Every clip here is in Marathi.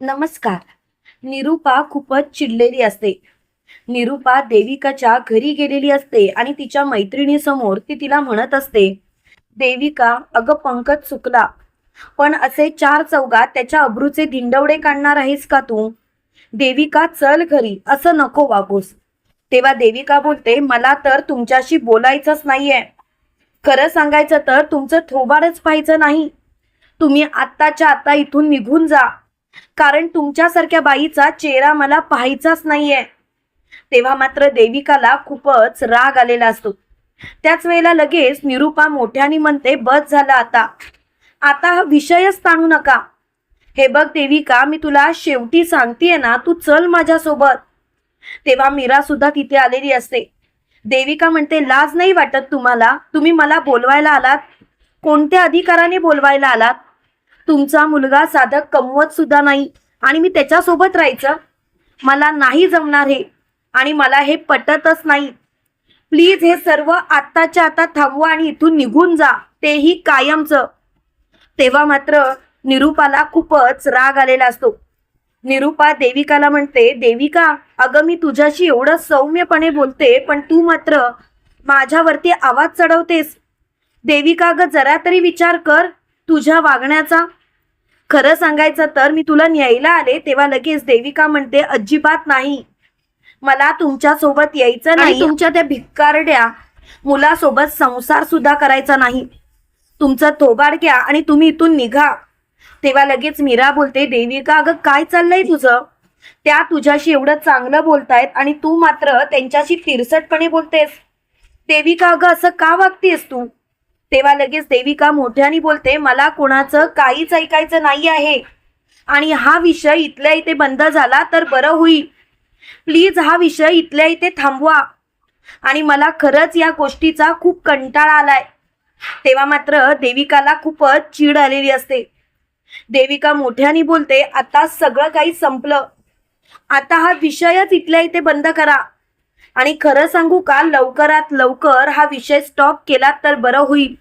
नमस्कार. निरूपा खूपच चिडलेली असते. निरूपा देविकाच्या घरी गेलेली असते आणि तिच्या मैत्रिणीसमोर ती तिला म्हणत असते देविका अगं पंकज चुकला. पण असे चार चौघात त्याच्या अब्रूचे धिंडवडे काढणार आहेस का तू? देविका चल घरी असं नको वागूस. तेव्हा देविका बोलते मला तर तुमच्याशी बोलायचंच नाहीये. खरं सांगायचं तर तुमचं थोबाडच पाहायचं नाही. तुम्ही आत्ताच्या आत्ता इथून निघून जा. कारण तुमच्यासारख्या बाईचा चेहरा मला पाहायचाच नाहीये. तेव्हा मात्र देविकाला खूपच राग आलेला असतो. त्याच वेळेला लगेच निरूपा मोठ्याने म्हणते बस झाला आता. आता हा विषयच ताणू नका. हे बघ देविका मी तुला शेवटी सांगतेय ना तू चल माझ्यासोबत. तेव्हा मीरा सुद्धा तिथे आलेली असते. देविका म्हणते लाज नाही वाटत तुम्हाला? तुम्ही मला बोलवायला आलात? कोणत्या अधिकाराने बोलवायला आलात? तुमचा मुलगा साधक कमवत सुद्धा नाही. आणि मी त्याच्यासोबत राहायचं. मला नाही जमणार हे. आणि मला हे पटतच नाही. प्लीज हे सर्व आत्ताच्या आता थांबवा आणि इथून निघून जा. तेही कायमचं. तेव्हा मात्र निरूपाला खूपच राग आलेला असतो. निरूपा देविकाला म्हणते देविका अगं मी तुझ्याशी एवढं सौम्यपणे बोलते पण तू मात्र माझ्यावरती आवाज चढवतेस. देविका अगं जरा तरी विचार कर. तुझ्या वागण्याचा खरं सांगायचं तर मी तुला न्यायला आले तेव्हा लगेच देविका म्हणते अजिबात नाही. मला तुमच्यासोबत यायचं नाही. तुमच्या त्या भिक्कारड्या मुलासोबत संसार सुद्धा करायचा नाही. तुमचं थोबाड घ्या आणि तुम्ही इथून निघा. तेव्हा लगेच मीरा बोलते देविका अगं काय चाललंय तुझं? त्या तुझ्याशी एवढं चांगलं बोलतायत आणि तू मात्र त्यांच्याशी तिरसटपणे बोलतेस. देविका अगं असं का वागतेस तू? तेव्हा लगेच देविका मोठ्याने बोलते मला कोणाचं काहीच ऐकायचं नाही आहे. आणि हा विषय इथल्या इथे बंद झाला तर बरं होईल. प्लीज हा विषय इथल्या इथे थांबवा. आणि मला खरंच या गोष्टीचा खूप कंटाळा आलाय. तेव्हा मात्र देविकाला खूपच चीड आलेली असते. देविका मोठ्याने बोलते आता सगळं काही संपलं. आता हा विषयच इथल्या इथे बंद करा. आणि खरं सांगू का लवकरात लवकर हा विषय स्टॉप केला तर बरं होईल.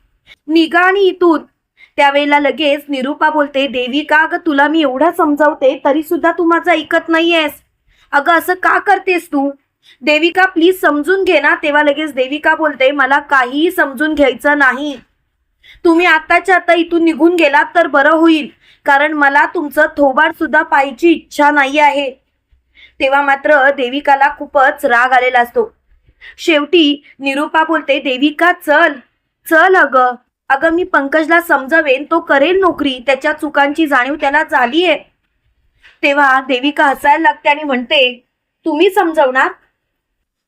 निघा आणि इथून. त्यावेळेला लगेच निरूपा बोलते देविका ग तुला मी एवढं समजावते? तरी सुद्धा तू माझं ऐकत नाहीयेस. अगं असं का करतेस तू? देविका प्लीज समजून घे ना. तेव्हा लगेच देविका बोलते मला काहीही समजून घ्यायचं नाही. तुम्ही आत्ताच्या आता इथून निघून गेलात तर बरं होईल कारण मला तुमचं थोबाड सुद्धा पाहायची इच्छा नाही आहे. तेव्हा मात्र देविकाला खूपच राग आलेला असतो. शेवटी निरूपा बोलते देविका चल. चल अगं. अगं मी पंकजला समजावेन तो करेल नोकरी. त्याच्या चुकांची जाणीव त्याला झालीये. तेव्हा देविका हसायला लागते आणि म्हणते तुम्ही समजवणार?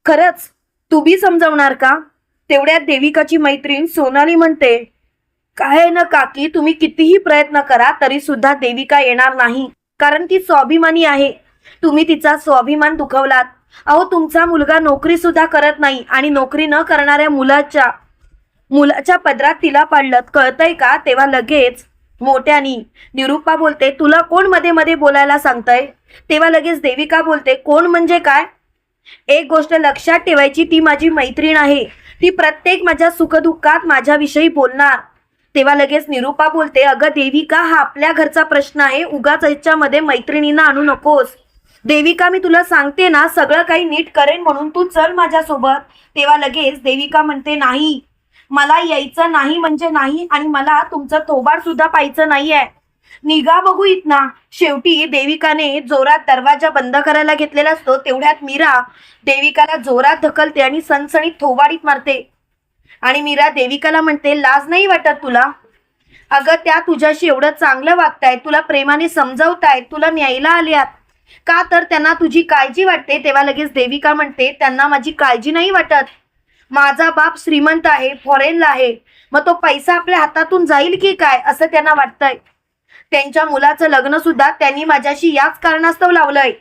खरंच तुम्ही समजवणार का? तेवढ्यात देविकाची मैत्रीण सोनाली म्हणते काय ना काकी तुम्ही कितीही प्रयत्न करा तरी सुद्धा देविका येणार नाही. कारण ती स्वाभिमानी आहे. तुम्ही तिचा स्वाभिमान दुखवलात. अहो तुमचा मुलगा नोकरी सुद्धा करत नाही आणि नोकरी न करणाऱ्या मुलाच्या मुलाच्या पदरात तिला पाडलं. कळतंय का? तेव्हा लगेच मोठ्यानी निरूपा बोलते तुला कोणमध्ये मध्ये बोलायला सांगतय? तेव्हा लगेच देविका बोलते कोण म्हणजे काय? एक गोष्ट लक्षात ठेवायची ती माझी मैत्रीण आहे. ती प्रत्येक माझ्या सुखदुःखात माझ्याविषयी बोलणार. तेव्हा लगेच निरूपा बोलते अगं देविका हा आपल्या घरचा प्रश्न आहे. उगाच याच्यामध्ये मैत्रिणींना आणू नकोस. देविका मी तुला सांगते ना सगळं काही नीट करेन म्हणून तू चल माझ्यासोबत. तेव्हा लगेच देविका म्हणते नाही मला यायचं नाही म्हणजे नाही आणि मला तुमचं थोबाड सुद्धा पाहायचं नाहीये. निघा बघू इतना शेवटी देविकाने जोरात दरवाजा बंद करायला घेतलेला असतो. तेवढ्यात मीरा देविकाला जोरात ढकलते आणि सणसणीत थोबाडीत मारते. आणि मीरा देविकाला म्हणते लाज नाही वाटत तुला? अगं त्या तुझ्याशी एवढं चांगलं वागतायत तुला प्रेमाने समजवतायत तुला न्यायला आल्यात. का तर त्यांना तुझी काळजी वाटते? तेव्हा लगेच देविका म्हणते त्यांना माझी काळजी नाही वाटत. माझा बाप श्रीमंत आहे फॉरेनला आहे. मग तो पैसा आपल्या हातातून जाईल की काय असं त्यांना वाटतंय. त्यांच्या मुलाचं लग्न सुद्धा त्यांनी माझ्याशी याच कारणास्तव लावलंय.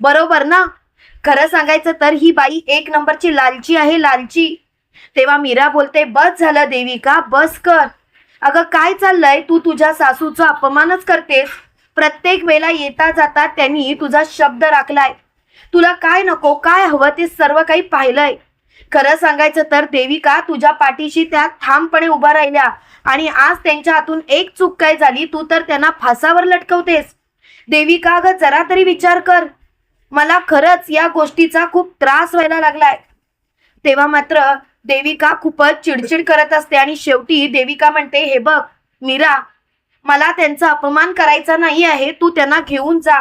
बरोबर ना? खरं सांगायचं तर ही बाई एक नंबरची लालची आहे लालची. तेव्हा मीरा बोलते बस झालं देविका बस कर. अगं काय चाललंय? तू तुझ्या सासूचा अपमानच करतेस. प्रत्येक वेळेला येता जाता त्यांनी तुझा शब्द राखलाय. तुला काय नको काय हवं ते सर्व काही पाहिलंय. खरं सांगायचं तर देविका तुझ्या पाठीशी त्या ठामपणे उभा राहिल्या. आणि आज त्यांच्या हातून एक चूक काय झाली? तू तर त्यांना फासावर लटकवतेस. देविका ग जरा तरी विचार कर. मला खरंच या गोष्टीचा खूप त्रास व्हायला लागलाय. तेव्हा मात्र देविका खूपच चिडचिड करत असते आणि शेवटी देविका म्हणते हे बघ मीरा मला त्यांचा अपमान करायचा नाही आहे. तू त्यांना घेऊन जा.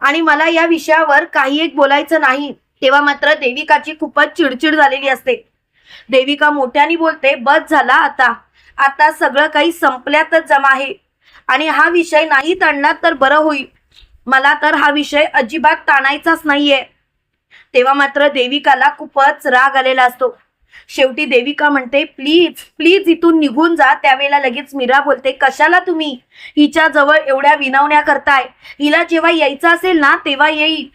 आणि मला या विषयावर काही एक बोलायचं नाही. तेव्हा मात्र देविकाची खूपच चिडचिड झालेली असते. देविका मोठ्याने बोलते बस झाला आता. आता सगळं काही संपल्यातच जमा आहे. आणि हा विषय नाही ताणला तर बरं होईल. मला तर हा विषय अजिबात ताणायचाच नाहीये. तेव्हा मात्र देविकाला खूपच राग आलेला असतो. शेवटी देविका म्हणते प्लीज प्लीज इथून निघून जा. त्यावेळेला लगेच मीरा बोलते कशाला तुम्ही? हिच्या जवळ एवढ्या विनवण्या करताय. हिला जेव्हा यायचं असेल ना तेव्हा येईल.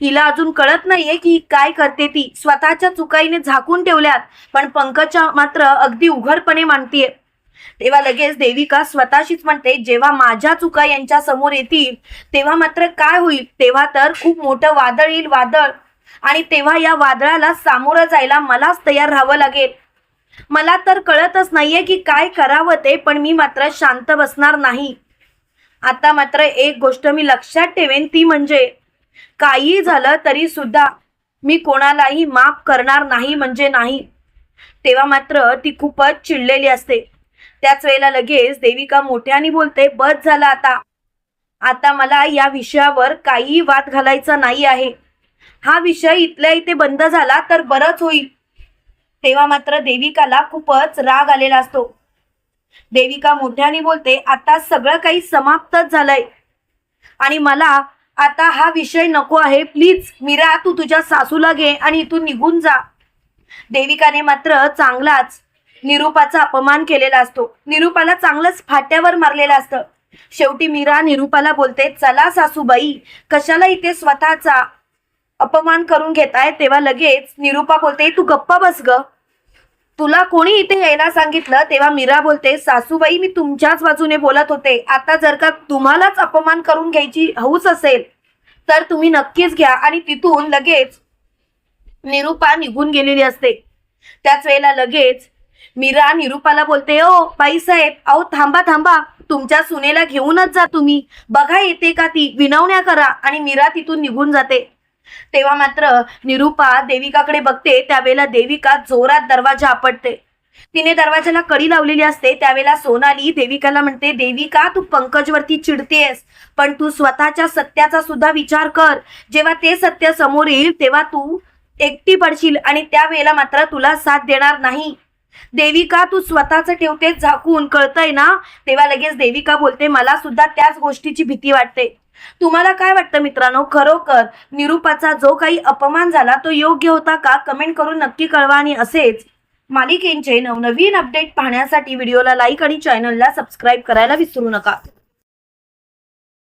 हिला अजून कळत नाहीये की काय करते ती. स्वतःच्या चुकाईने झाकून ठेवल्यात पण पंकजा मात्र अगदी उघडपणे मांडतीये तेव्हा लगेच देविका स्वतःशीच म्हणते जेव्हा माझ्या चुका यांच्या समोर येतील तेव्हा मात्र काय होईल? तेव्हा तर खूप मोठं वादळ येईल वादळ. आणि तेव्हा या वादळाला सामोरं जायला मलाच तयार राहावं लागेल. मला तर कळतच नाहीये की काय करावं ते पण मी मात्र शांत बसणार नाही. आता मात्र एक गोष्ट मी लक्षात ठेवेन ती म्हणजे काही झालं तरी सुद्धा मी कोणालाही माफ करणार नाही म्हणजे नाही. तेव्हा मात्र ती खूपच चिडलेली असते. त्याच वेळेला लगेच देविका मोठ्याने बोलते बस झाला आता. आता मला या विषयावर काही वाद घालायचा नाही आहे. हा विषय इथल्या इथे बंद झाला तर बरंच होईल. तेव्हा मात्र देविकाला खूपच राग आलेला असतो. देविका मोठ्याने बोलते आता सगळं काही समाप्तच झालंय. आणि मला आता हा विषय नको आहे. प्लीज मीरा तू तुझ्या सासूला घे आणि इथून निघून जा. देविकाने मात्र चांगलाच निरूपाचा अपमान केलेला असतो. निरूपाला चांगलंच फाट्यावर मारलेलं असतं. शेवटी मीरा निरूपाला बोलते चला सासूबाई कशाला इथे स्वतःचा अपमान करून घेताय? तेव्हा लगेच निरूपा बोलते तू गप्पा बस ग. तुला कोणी इथे यायला सांगितलं? तेव्हा मीरा बोलते सासूबाई मी तुमच्याच बाजूने बोलत होते. आता जर का तुम्हालाच अपमान करून घ्यायची हौस असेल तर तुम्ही नक्कीच घ्या. आणि तिथून लगेच निरूपा निघून गेलेली असते. त्याच वेळेला लगेच मीरा निरूपाला बोलते ओ बाईसाहेब अहो थांबा थांबा. तुमच्या सुनेला घेऊनच जा तुम्ही. बघा येते का ती? विनवण्या करा. आणि मीरा तिथून निघून जाते. तेव्हा मात्र निरूपा देविकाकडे बघते त्यावेळेला देविका जोरात दरवाजा आपटते. तिने दरवाजाला कडी लावलेली असते त्यावेळेला सोनाली देविकाला म्हणते देविका तू पंकजवरती चिडतेस पण तू स्वतःच्या सत्याचा सुद्धा विचार कर. जेव्हा ते सत्य समोर येईल तेव्हा तू एकटी पडशील आणि त्यावेळेला मात्र तुला साथ देणार नाही. देविका तू स्वतःच ठेवतेस झाकून कळतंय ना? तेव्हा लगेच देविका बोलते मला सुद्धा त्याच गोष्टीची भीती वाटते. तुम्हाला काय वाटतं मित्रांनो? खरोखर निरूपाचा जो काही अपमान झाला तो योग्य होता का? कमेंट करून नक्की कळवा आणि असेच मालिकेंचे नवनवीन अपडेट पाहण्यासाठी व्हिडिओला लाईक आणि चॅनलला सबस्क्राईब करायला विसरू नका.